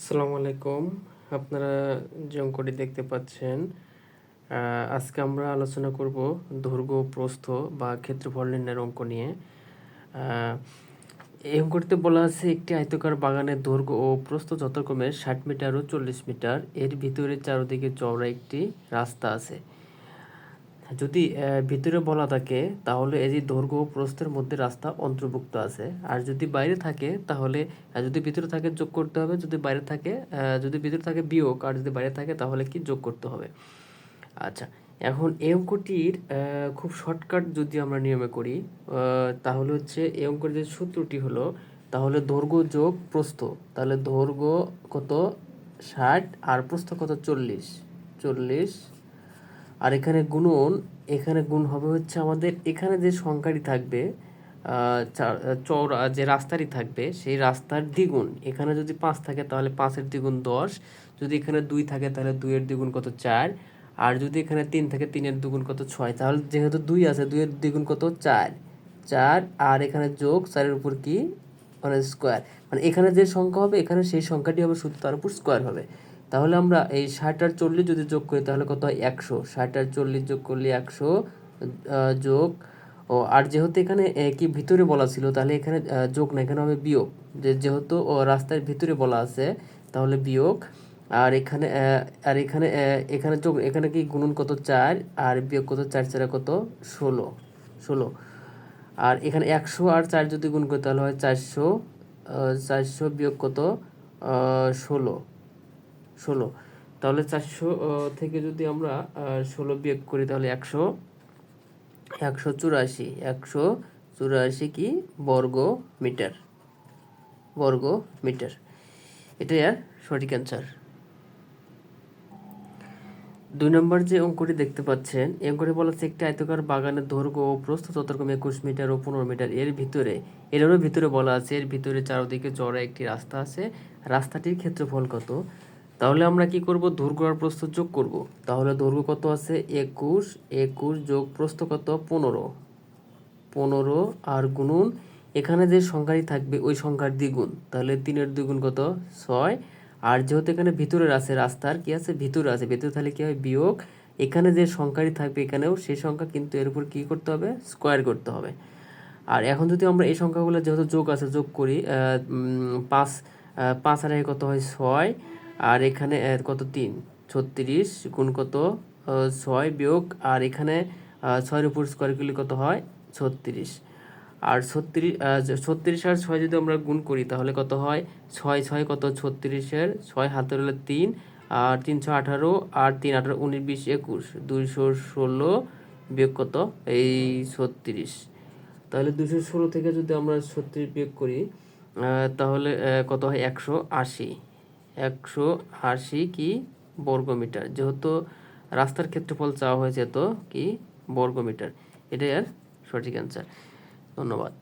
আসসালামু আলাইকুম। আপনারা যে অঙ্কটি দেখতে পাচ্ছেন। আজকে আমরা আলোচনা করব দৈর্ঘ্য প্রস্থ বা ক্ষেত্রফল নির্ণয়ের অঙ্ক নিয়ে। এই অঙ্কটিতে বলা আছে, একটি আয়তকার বাগানের দৈর্ঘ্য ও প্রস্থ যথাক্রমে ষাট মিটার ও চল্লিশ মিটার। এর ভিতরে চারদিকে চওড়া একটি রাস্তা আছে। যদি ভিতরে বলা থাকে, তাহলে এই যে দৈর্ঘ্য ও প্রস্থের মধ্যে রাস্তা অন্তর্ভুক্ত আছে। আর যদি বাইরে থাকে, তাহলে যদি ভিতরে থাকে, যোগ করতে হবে। যদি বাইরে থাকে যদি ভিতরে থাকে, বিয়োগ। আর যদি বাইরে থাকে, তাহলে কি যোগ করতে হবে? আচ্ছা এখন এই অঙ্কটির খুব শর্টকাট যদি আমরা নিয়মে করি তাহলে হচ্ছে এই অঙ্কের যে সূত্রটি হলো, তাহলে দৈর্ঘ্য যোগ প্রস্থ। তাহলে দৈর্ঘ্য কত? ষাট। আর প্রস্থ কত? চল্লিশ। চল্লিশ আর এখানে গুণন এখানে গুণ হবে হচ্ছে আমাদের এখানে যে সংখ্যাটি থাকবে আহ, চা- চওড়া যে রাস্তাটি থাকবে সেই রাস্তার দ্বিগুণ। এখানে যদি পাঁচ থাকে তাহলে পাঁচের দ্বিগুণ দশ। যদি এখানে দুই থাকে তাহলে দুইয়ের দ্বিগুণ কত চার। আর যদি এখানে তিন থাকে তিনের দ্বিগুণ কত ছয়। তাহলে যেহেতু দুই আছে দুইয়ের দ্বিগুণ কত চার। চার আর এখানে যোগ চারের উপর কি? মানে স্কোয়ার মানে এখানে যে সংখ্যা হবে এখানে সেই সংখ্যাটি হবে শুধু তার উপর স্কোয়ার হবে। তাহলে আমরা এই ষাট আর চল্লিশ যদি যোগ করি, তাহলে কত হয়? একশো। ষাট আর চল্লিশ যোগ করলে একশো যোগ, ও, আর যেহেতু এখানে কি ভিতরে বলা ছিল, তাহলে এখানে যোগ না, এখানে হবে বিয়োগ। যে, যেহেতু রাস্তার ভিতরে বলা আছে, তাহলে বিয়োগ, আর এখানে আর এখানে এখানে যোগ, এখানে কি গুণন কত? চার, আর বিয়োগ কত? চার চারে কত? ষোলো ষোলো। আর এখানে একশো আর চার যদি গুণ করি, তাহলে হয় চারশো চারশো বিয়োগ কত? ষোলো। ষোলো। তাহলে চারশো থেকে যদি আমরা ষোলো বিয়োগ করি তাহলে একশো। একশো চুরাশি। একশো চুরাশি কি? বর্গ মিটার। বর্গ মিটার। এটাই আর সঠিক অ্যান্সার দুই নম্বর যে অঙ্কটি দেখতে পাচ্ছেন, এই অঙ্কটি বলা হচ্ছে একটি আয়তকার বাগানের দৈর্ঘ্য ও প্রস্থ যথাক্রম একুশ মিটার ও পনেরো মিটার। এর ভিতরে, এরও ভিতরে বলা আছে, এর ভিতরে চারদিকে চড়া একটি রাস্তা আছে। রাস্তাটির ক্ষেত্রফল কত? তাহলে আমরা কি করব? দৈর্ঘ্য আর প্রস্থ যোগ করব। তাহলে দৈর্ঘ্য কত আছে? একুশ। একুশ যোগ প্রস্থ কত? পনেরো। পনেরো আর গুণুন, এখানে যে সংখ্যাটি থাকবে, ওই সংখ্যার দ্বিগুণ। তাহলে তিনের দ্বিগুণ কত? ছয়। আর যেহেতু এখানে ভিতরের আছে, রাস্তার কি আছে? ভিতরে আছে। ভিতরে তাহলে কী হয়? বিয়োগ। এখানে যে সংখ্যাটি থাকবে এখানেও, সেই সংখ্যা কিন্তু এর উপর কি করতে হবে? স্কোয়ার করতে হবে। আর এখন যদি আমরা এই সংখ্যাগুলো যেহেতু যোগ আছে, যোগ করি পাঁচ পাঁচ আর কত হয়? ছয়। আর এখানে কত তিন? ছত্রিশ গুণ কত? ছয় বিয়োগ, আর এখানে ছয়ের উপর স্কোয়ার করলে কত হয়? ছত্রিশ। আর ছত্রিশ ছত্রিশ আর ছয় যদি আমরা গুণ করি, তাহলে কত হয়? ছয় ছয় কত? ছত্রিশের, ছয় হাতের হলো তিন, আর তিনশো আঠারো, আর তিন, আঠারো, উনিশ, বিশ, একুশ। দুইশো ষোলো বিয়োগ কত? এই ছত্রিশ। তাহলে দুশো ষোলো থেকে যদি আমরা ছত্রিশ বিয়োগ করি তাহলে কত হয়? একশো আশি। একশো আশি কি বর্গমিটার? যেহেতু রাস্তার ক্ষেত্রফল চাওয়া হয়েছে তো কি বর্গমিটার? এটাই আর সঠিক অ্যান্সার ধন্যবাদ।